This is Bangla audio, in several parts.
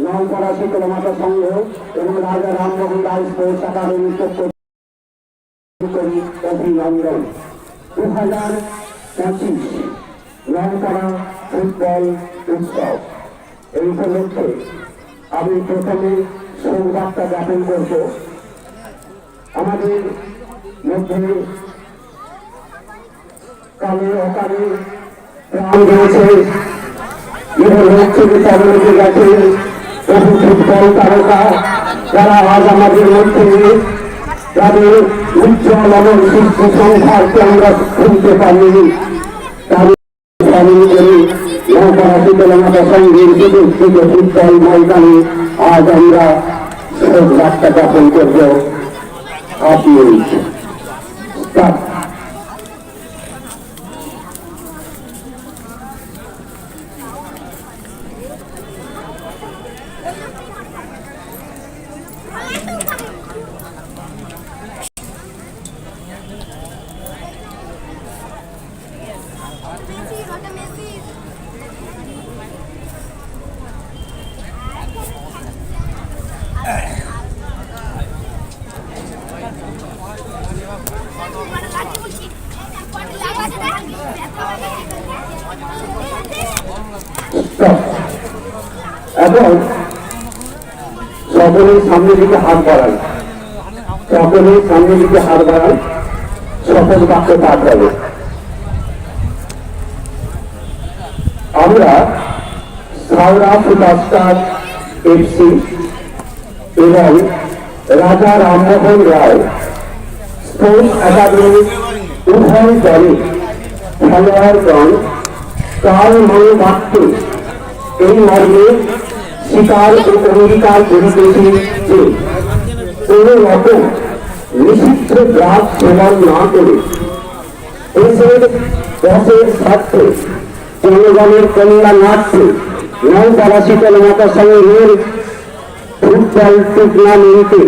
নলপাড়া শীতলমাতা সংঘ এবং রাজা রামমোহন রায় স্পোর্টস একাডেমির পক্ষ করি অভিনন্দন। দু হাজার পঁচিশ রংপাড়া ফুটবল উৎসব। এই উপলক্ষে আমি প্রথমে সংবাদটা জ্ঞাপন করব। আমাদের মধ্যে কালে অকালে প্রাণ দিয়েছে এবং লক্ষ্মী তবলকে গেছে। বহু ফুটবল তারকা, যারা আজ আমাদের মধ্যে তাদের উজ্জ্বল এবং সুস্থ সংখ্যাকে আমরা শুনতে পারিনি। ফুটবল ময়দানে আমরা শোক জ্ঞাপন করব। আপনি এবং সকলেই সামনের দিকে হাত বাড়ান সকলেই সামনের দিকে হাত বাড়ান সফল বাক্য পাঠ হবে। আমরা সাউরা সুপারস্টার এফসি এবং রাজা রামমোহন রায় স্পোর্টস একাডেমি উভয় দলে খেলোয়াড়গণ কাল মনে বাক্য এই মর্মে স্বীকার ও অঙ্গীকার করিতেছি যে কোন রকম নিষিদ্ধ জাত সেবন না করে দেশের দশের স্বার্থে জনগণের কল্যাণার্থে নৌকারা শীতল মাতা সংঘের ফুটবল টুর্নামেন্টে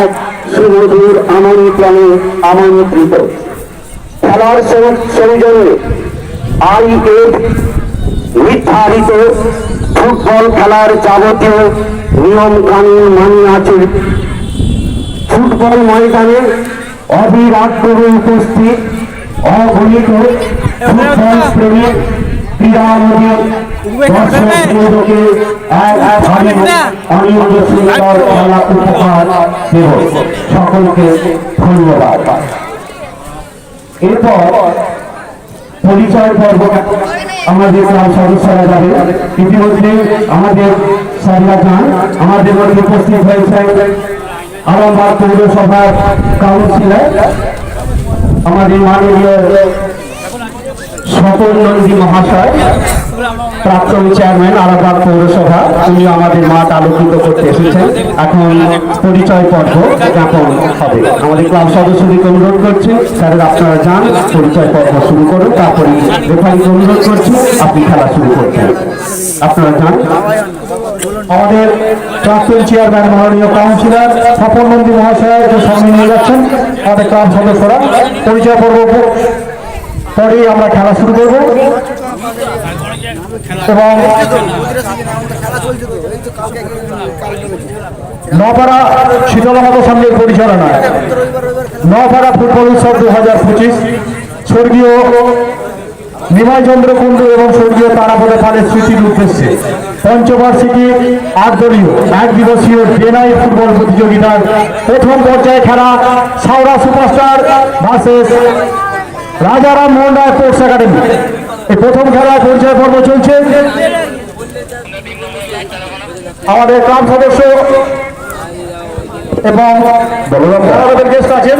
এক সুমধুর আমন্ত্রণে আমন্ত্রিত। খেলার সৌজন্যে আইএফ নির্ধারিত ফুটবল খেলার যাবতীয় নিয়ম কানুন মানি আছে। ফুটবল ময়দানে অবিরাট উপস্থিত, অগণিত ফুটবল প্রেমী সকলকে ধন্যবাদ। এরপর পরিচয় পর্ব আমাদের সদস্যরা যাবে। ইতিমধ্যে আমাদের সারিয়া যান আমাদের মধ্যে উপস্থিত হয়েছেন আরামবাগ পৌরসভার কাউন্সিলর আমাদের মাননীয় স্বপন নন্দী মহাশয়। প্রাক্তন চেয়ারম্যান আরামবাগ পৌরসভা উনি আমাদের মাঠ আলোকিত করতে এসেছেন। এখন পরিচয় পর্ব জ্ঞাপন হবে। আমাদের ক্লাব সদস্যদেরকে অনুরোধ করছি স্যারের আপনারা যান, পরিচয় পর্ব শুরু করুন, তারপরে রেফারিকে অনুরোধ করছি, আপনি খেলা শুরু করছেন। আপনারা যান। আমাদের প্রাক্তন চেয়ারম্যান, মাননীয় কাউন্সিলর স্বপন নন্দী মহাশয়, যে সামনে নিয়ে যাচ্ছেন, আমাদের ক্লাব সদস্যরা, পরিচয় পর্ব পরে আমরা খেলা শুরু করব। এবং নপাড়া শীতলমাতা সঙ্গে পরিচালনায় নপাড়া ফুটবল উৎসব দু হাজার পঁচিশ। স্বর্গীয় নিমাই চন্দ্র কুণ্ডু এবং স্বর্গীয় তারাপদে পালের স্মৃতির উদ্দেশ্যে। পঞ্চবার্ষিকী আট দলীয় এক দিবসীয় ডেনাই ফুটবল প্রতিযোগিতার প্রথম পর্যায়ে খেলা Saura superstar versus Rajaram Mohan Roy sports academy. এই প্রথম খেলায় পরিচয় পর্ব চলছে। আমাদের ক্লাব সদস্য এবং বলরাম আমাদের গেস্ট আছেন।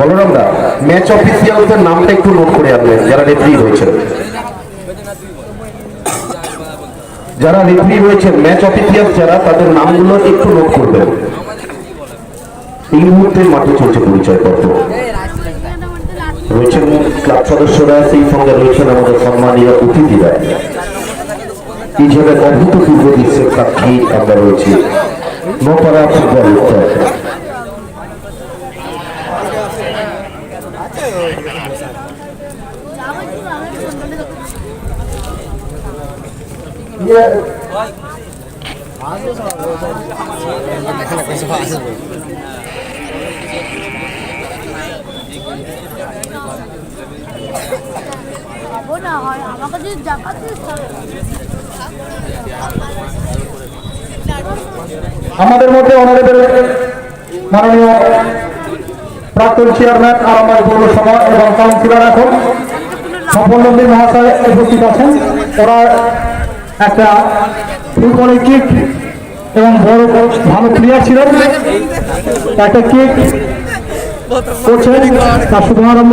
বলরাম দা ম্যাচ অফিসিয়ালদের নামটা একটু নোট করে আনবেন যারা রেফারি হয়েছেন। যারা রেফারি হয়েছেন ম্যাচ অফিসিয়াল যারা তাদের নামগুলো একটু নোট করবেন। এই মুহূর্তে মাঠে চলছে পরিচয় পত্র রয়েছেন ক্লাব সদস্যরা সেই সঙ্গে রয়েছেন আমাদের সম্মানীয় অতিথিরা। জায়গায় অভূতপূর্ব দৃশ্যের সাক্ষী আমরা রয়েছি। নপাড়া ফুটবল হব না হয়, আমাকে যদি জাকাত আমাদের মধ্যে অনারেবল মাননীয় প্রাক্তন চেয়ারম্যান আরামবাগ পৌরসভা এবং কাউন্সিলর এখন সফলনন্দী মহাশয় উপস্থিত আছেন। ওরা একটা ফুটবলের কিক এবং বড় ভালো প্লেয়ার ছিলেন। একটা কিক করছেন, তার শুভারম্ভ।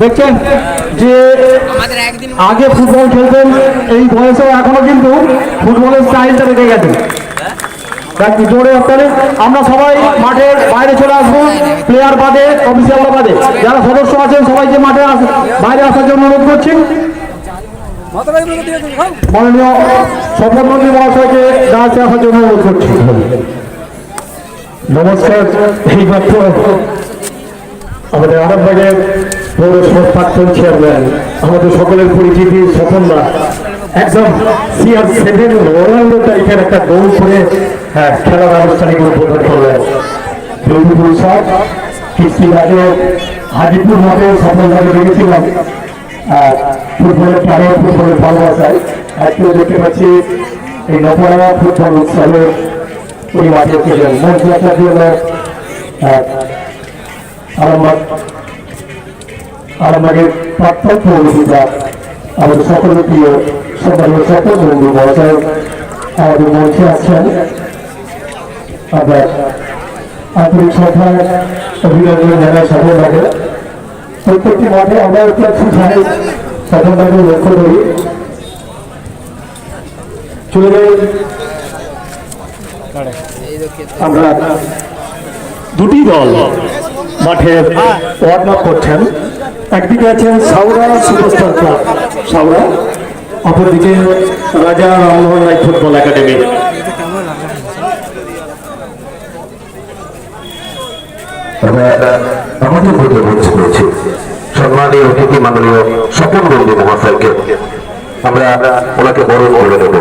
দেখছেন যে আগে ফুটবল খেলতেন, এই বয়সে এখনও কিন্তু ফুটবলের স্টাইলটা রেখে গেছে। জোরে হাততালি। আমরা সবাই মাঠের বাইরে চলে আসব প্লেয়ার বাদে অফিসিয়াল বাদে। যারা সদস্য আছেন, সবাইকে মাঠে বাইরে আসার জন্য অনুরোধ করছি। মাননীয় মহাশয়কে জন্য অনুরোধ করছি। নমস্কার আমাদের আরামবাগের পৌরসভার প্রাক্তন চেয়ারম্যান, আমাদের সকলের পরিচিতি সফলদা একদম সিআর সেভেন রোনাল্ডো টাইপের একটা গোল করে হ্যাঁ খেলার আনুষ্ঠানিক উদ্বোধন করলেন। সব কিছুদিন আগে হাজিপুর মাঠে সফলদাকে দেখেছিলাম। ফুটবলের প্রাণে ফুটবলের ভালোবাসায় আজকেও দেখতে পাচ্ছি এই নবরা ফুটবল উৎসবের উনি মাঠে ছিলেন মঞ্চ রাখার জন্য আরামবাগ, আরামবাগের প্রাক্তন পৌরপিতা আমাদের সকলের প্রিয় সম্মানীয় সকল বন্ধু মহাশয় আমাদের মঞ্চে আছেন। আমরা আন্তরিক শ্রদ্ধায় অভিনন্দন জানাই সকলকে প্রত্যেকটি মাঠে আমরা একটা সুধায় সকলকে লক্ষ্য করি। চলে আমরা দুটি দল মাঠে ওয়ার্ম আপ করছেন। একদিকে আছেন সাউরা সুপারস্টার ক্লাব। সাউরা, অপরদিকে রাজা রামমোহন রায় ফুটবল একাডেমি। আমাদের মধ্যে মঞ্চ করেছি সম্মানীয় অতিথি মাননীয় স্বপন বন্ধু মহাশয়কে আমরা ওনাকে বরণ করে দেবো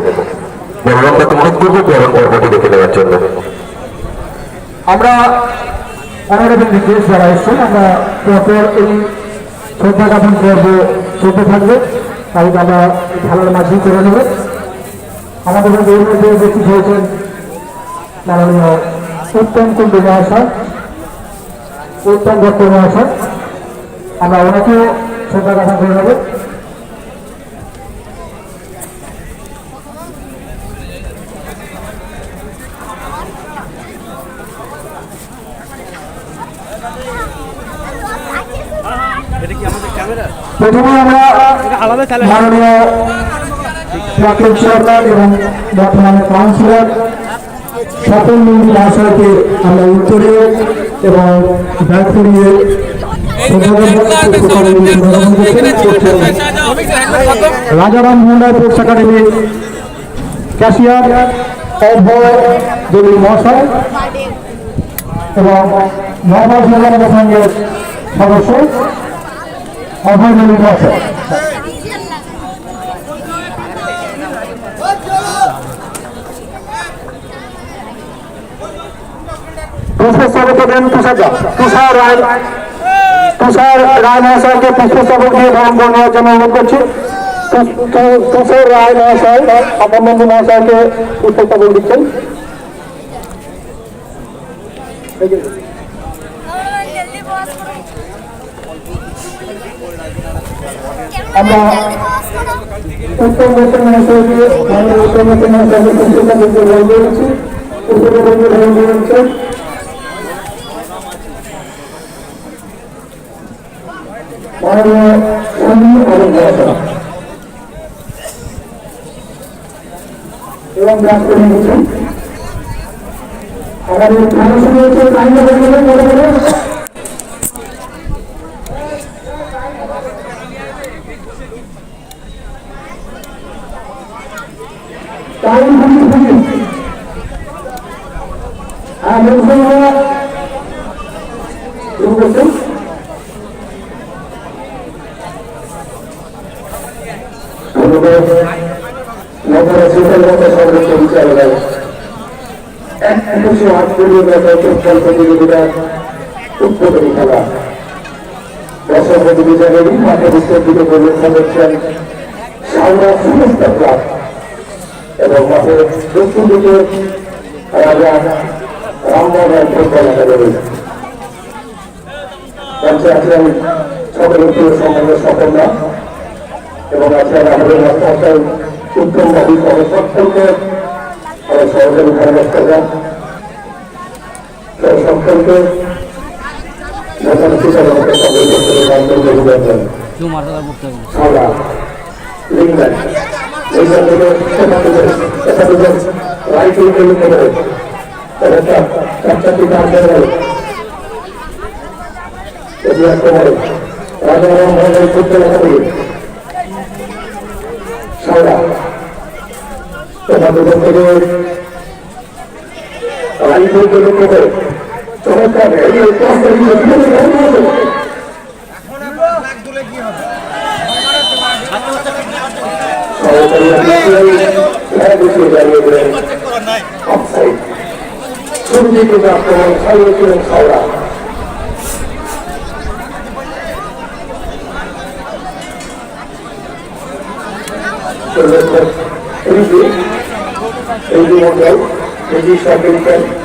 বরণ আমরা অনুরোধ করব বরণ পর্বটি দেখে নেওয়ার জন্য। আমরা অনারেবল আমরা এই শ্রদ্ধা জ্ঞাপন চলতে থাকবে। তাই আমরা খেলার মাধ্যমে করে নেব। আমাদের মধ্যে উপস্থিত হয়েছেন মাননীয় উত্তম কুণ্ডু মহাশয়। উত্তম দত্ত মহাশয় আমরা ওনাকেও শ্রদ্ধা জ্ঞাপন করে নেব। প্রথমে আমরা মাননীয় প্রাক্তন চেয়ারম্যান এবং বর্তমানে কাউন্সিলর স্বপন মহাশয়কে আমরা উত্তরে এবং দায়িত্ব নিয়ে রাজারাম মুন্ডাই স্পোর্টস একাডেমির ক্যাশিয়ার অভয় দেবী মহাশয় এবং জেলা সংঘের সদস্য অভয় দেবী মহাশয়। পুষ্পস্তবক দেন তুষার। তুষার রায় তুষার রায় মহাশয়কে পুষ্পস্তবক দিয়ে গ্রহণ করে নেওয়ার জন্য অনুরোধ করছি। তুষার রায় মহাশয় অপরবন্ধু মহাশয়কে পুষ্পস্তবক দিচ্ছেন। আমরা উত্তম দত্ত মহাশয়কে মাননীয় উত্তম দত্ত মহাশয়কে পুষ্পস্তবক দিয়ে গ্রহণ করেছি। পুষ্পস্তবক গ্রহণ করেছেন স্বামী এবং মহাশয় এবং নিয়েছেন হয়েছে টাইম টাইম হ্যাঁ বলছেন শুরু করছেন নগরের শীতলতা সংরক্ষণ পরিচালনায় এক একুশে আটচল্লিশ বছর ফুটবল প্রতিযোগিতা উদ্বোধনী খেলা দশম প্রতিযোগিতার মাঠে দিকে পরিবেশন করছেন সাউরা সুরস্তা ক্লাব এবং মাঠের দক্ষিণ দিকে রাজা রামমোহন ফুটবল একাডেমি মঞ্চে আছেন সকলের প্রিয় সম্বন্ধে সকলরা এবং আছেন আমাদের মাস্টার সকলকে লিঙ্গান এইখান থেকে সেখান থেকে এই থেকে আক্রমণ চালিয়ে ছিলেন Saura Riju Riju Mondal Riju সার্ভিসেন Riju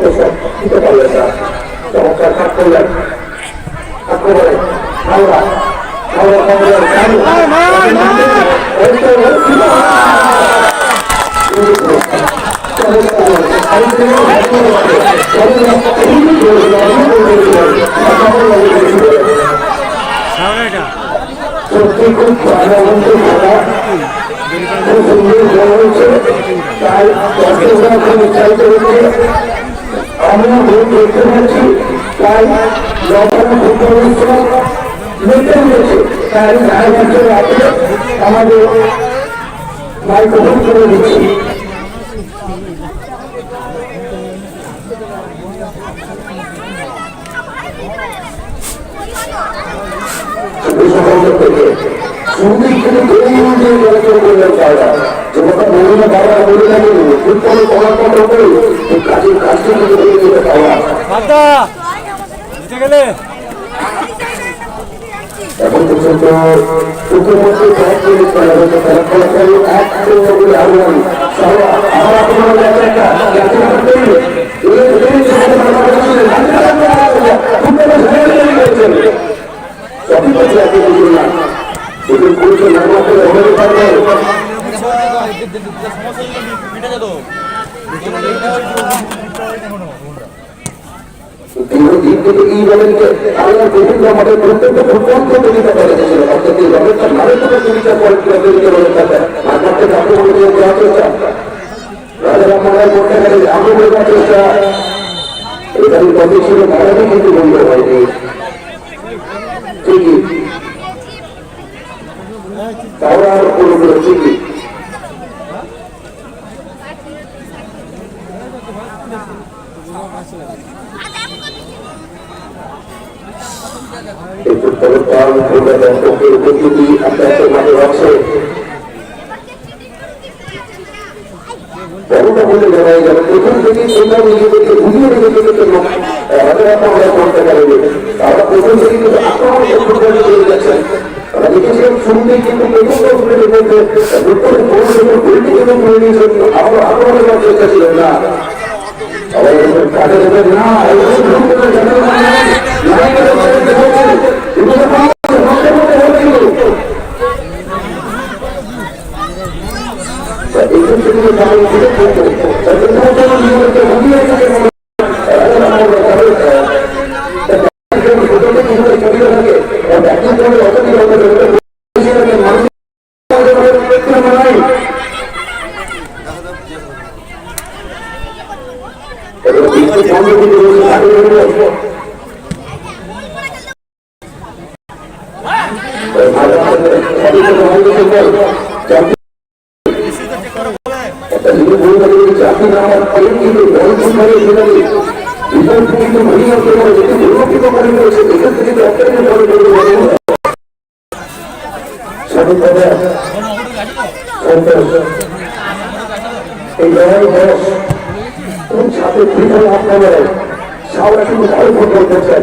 besar, kita tahu ya. Sama hak kolam. Hak kolam. Haura. Haura kolam. Kami. সত্যি খুব হয়েছে তাই উৎসাহিত হচ্ছে আমরা ভোট দেখতে পাচ্ছি তাই মেতে উঠেছে তাই সাড়ে বছর রাতে আমাদের মাইক্রোফোন করে দিচ্ছি থেকে সুন্দর করে দৌড় দিয়ে চলাচল করলেন তারা কথা বলি না বাবা বলে থাকে ফুটবলে চলাচল করে এই কাজের কাজটি থেকে বেরিয়ে যেতে পাওয়া এখন পর্যন্ত মুখ্যমন্ত্রী হয়েছে তারা ফলাফল এক বলে আহ্বান সহ আবার আপনারা একটা করতে আমরা সঠিক আছে আপনি বুঝুন না এদের পুরুষ নামাতে হতে পারবে দিন থেকে এই যে আল্লাহ বিভিন্ন আমাদের প্রত্যেকটা ফুটবল প্রতিযোগিতা করে দিয়েছিল অর্থাৎ এই রবেরটা নামে প্রতিযোগিতা করে প্রতিযোগিতা করে থাকে আর করতে কাপড় প্রতিযোগিতা দেওয়া চেষ্টা রাজারা মনে করতে গেলে আমি বলে দেওয়া চেষ্টা এখানে কত ছিল কারণে কিন্তু বন্ধ হয়নি ঠিকই তারা পুরোপুরি ঠিকই এই ফুটবলের পাল ফুটবল দর্শকের উপস্থিতি আপনাদের মাঝে রয়েছে বড়টা বলে জানাই যাবে প্রথম থেকে তোমরা নিজেদেরকে বুঝিয়ে নিজেদেরকে জন্য হয়তো আমরা করতে পারবে আমরা প্রথম থেকে কিন্তু আক্রমণ ফুটবল করে যাচ্ছেন আমরা দেখেছিলাম শুরুতেই কিন্তু প্রথম দর্শকের মধ্যে ফুটবলের বড় যখন গোলটি যখন করে নিয়েছেন আমরা আক্রমণের চেষ্টা ছিলেন না আবার এই লড়াই বয়স কোন ছাত্র ত্রিফল আপনাদের সারা কিন্তু ভালো করছেন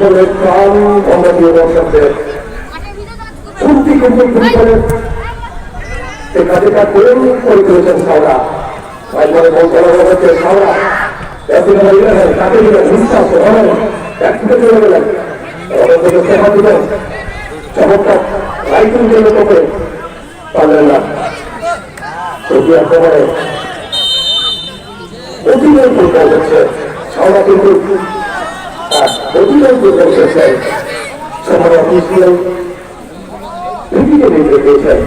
ফুটবলের প্রাণ কমনীয় দর্শকদের সত্যি কিন্তু ফুটবলের সে কাজে কাজ করেও করে তুলেছেন সাওড়া একবারে চলে গেলেন। থেকে সেবা দিলেন। চমৎকার। রাইটিং জন্য তোকে পারলেন সারা কিন্তু অতিরঞ্জ করতেছে সময় অফিসিয়াল নিতে পেয়েছেন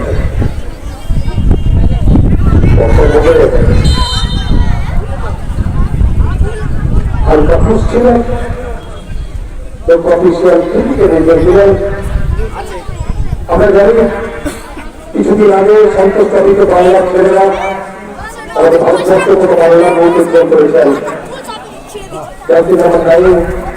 হালকা খুশ ছিলেন জানি কিছুদিন আগে সন্তোষ ট্রফিতে বাংলা ছেলেরা আমাদের ভারতবর্ষের মতো বাংলা উদ্যোগ করেছেন আমার গাড়ি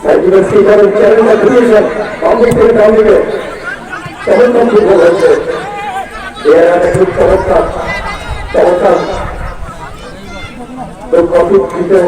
স্পিকারের চ্যানেলটা ঘুরিয়েছেন বাম দিক থেকে ডান দিকে তখন তখন ফুটবল হচ্ছে এর খুব চমৎকার চমৎকার তো কফি দিতে